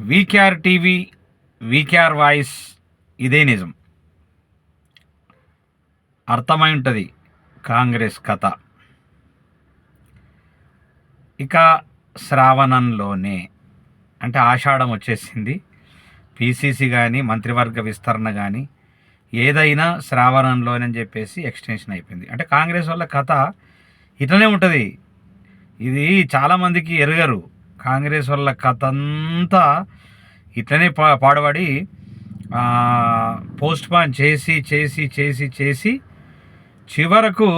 VKR TV VKR voice ఇదే నిజం. అర్థమై ఉంటుంది కాంగ్రెస్ కథ. ఇక శ్రావణంలోనే అంటే ఆషాఢం వచ్చేసింది. పీసీసీ కానీ మంత్రివర్గ విస్తరణ కానీ ఏదైనా శ్రావణంలోనని చెప్పేసి ఎక్స్టెన్షన్ అయిపోయింది. అంటే కాంగ్రెస్ వాళ్ళ కథ ఇట్లనే ఉంటుంది. ఇది చాలామందికి ఎరగరు. కాంగ్రెస్ వాళ్ళ కథ అంతా ఇట్లనే పా పాడబడి పోస్ట్ పాన్ చేసి చేసి చేసి చేసి చివరకు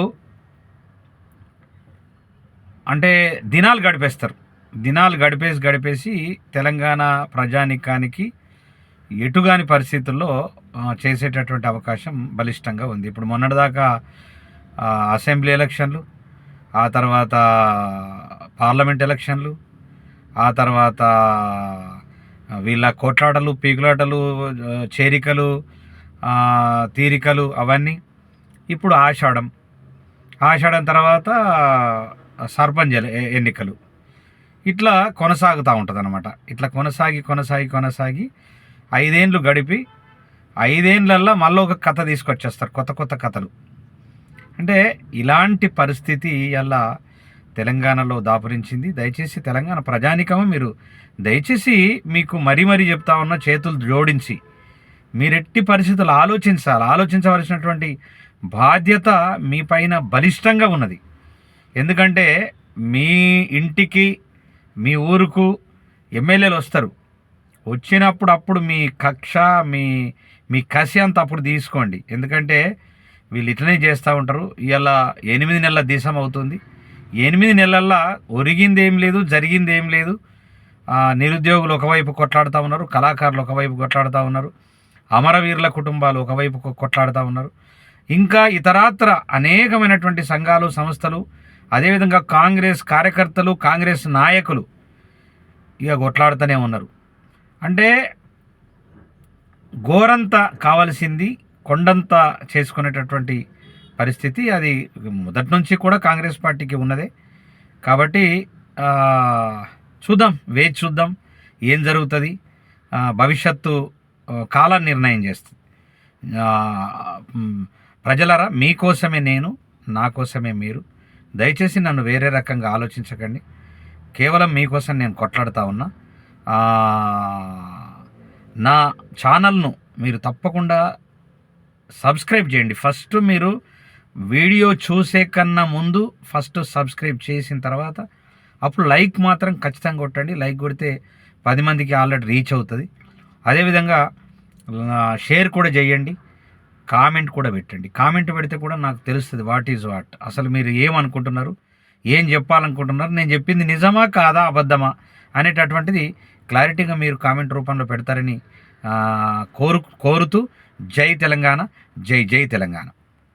అంటే దినాలు గడిపేస్తారు. దినాలు గడిపేసి గడిపేసి తెలంగాణ ప్రజానికానికి ఎటుగాని పరిస్థితుల్లో చేసేటటువంటి అవకాశం బలిష్టంగా ఉంది. ఇప్పుడు మొన్నటిదాకా అసెంబ్లీ ఎలక్షన్లు ఆ తర్వాత పార్లమెంట్ ఎలక్షన్లు ఆ తర్వాత వీళ్ళ కొట్లాటలు పీకులాటలు చేరికలు తీరికలు అవన్నీ ఇప్పుడు ఆషాఢం. ఆషాఢం తర్వాత సర్పంచ్ ఎన్నికలు. ఇట్లా కొనసాగుతూ ఉంటుంది అనమాట ఇట్లా కొనసాగి కొనసాగి కొనసాగి ఐదేండ్లు గడిపి ఐదేండ్లల్లో మళ్ళీ ఒక కథ తీసుకొచ్చేస్తారు. కొత్త కొత్త కథలు. అంటే ఇలాంటి పరిస్థితి అలా తెలంగాణలో దాపురించింది. దయచేసి తెలంగాణ ప్రజానికము మీరు. దయచేసి మీకు మరీ మరీ చెప్తా ఉన్న చేతులు జోడించి. మీరెట్టి పరిస్థితులు ఆలోచించాలి ఆలోచించవలసినటువంటి బాధ్యత మీ పైన బలిష్టంగా ఉన్నది. ఎందుకంటే మీ ఇంటికి మీ ఊరుకు ఎమ్మెల్యేలు వస్తారు. వచ్చినప్పుడు అప్పుడు మీ కక్ష మీ మీ కసి అంత అప్పుడు తీసుకోండి. ఎందుకంటే వీళ్ళు ఇట్లనే చేస్తూ ఉంటారు. ఇలా ఎనిమిది నెలల దేశం అవుతుంది. ఎనిమిది నెలల్లో ఒరిగింది ఏం లేదు జరిగింది ఏం లేదు నిరుద్యోగులు ఒకవైపు కొట్లాడుతూ ఉన్నారు కళాకారులు ఒకవైపు కొట్లాడుతూ ఉన్నారు అమరవీరుల కుటుంబాలు ఒకవైపు కొట్లాడుతూ ఉన్నారు. ఇంకా ఇతరాత్ర అనేకమైనటువంటి సంఘాలు సంస్థలు అదేవిధంగా కాంగ్రెస్ కార్యకర్తలు కాంగ్రెస్ నాయకులు ఇక కొట్లాడుతూనే ఉన్నారు. అంటే గోరంత కావలసింది కొండంత చేసుకునేటటువంటి పరిస్థితి అది మొదటి నుంచి కూడా కాంగ్రెస్ పార్టీకి ఉన్నదే. కాబట్టి చూద్దాం వేచి చూద్దాం ఏం జరుగుతుంది. భవిష్యత్తు ఆ, కాలం నిర్ణయం చేస్తుంది. ప్రజలరా మీకోసమే నేను నా కోసమే మీరు. దయచేసి నన్ను వేరే రకంగా ఆలోచించకండి. కేవలం మీకోసం నేను కొట్లాడుతూ ఉన్నా. నా ఛానల్ను మీరు తప్పకుండా సబ్స్క్రైబ్ చేయండి. ఫస్ట్ మీరు వీడియో చూసే కన్నా ముందు ఫస్ట్ సబ్స్క్రైబ్ చేసిన తర్వాత అప్పుడు లైక్ మాత్రం ఖచ్చితంగా కొట్టండి. లైక్ కొడితే పది మందికి ఆల్రెడీ రీచ్ అవుతుంది. అదేవిధంగా షేర్ కూడా చేయండి. కామెంట్ కూడా పెట్టండి. కామెంట్ పెడితే కూడా నాకు తెలుస్తుంది వాట్ ఈజ్ వాట్. అసలు మీరు ఏమనుకుంటున్నారు? ఏం చెప్పాలనుకుంటున్నారు? నేను చెప్పింది నిజమా కాదా? అబద్ధమా? అనేటటువంటిది క్లారిటీగా మీరు కామెంట్ రూపంలో పెడతారని కోరు కోరుతూ జై తెలంగాణ జై జై తెలంగాణ.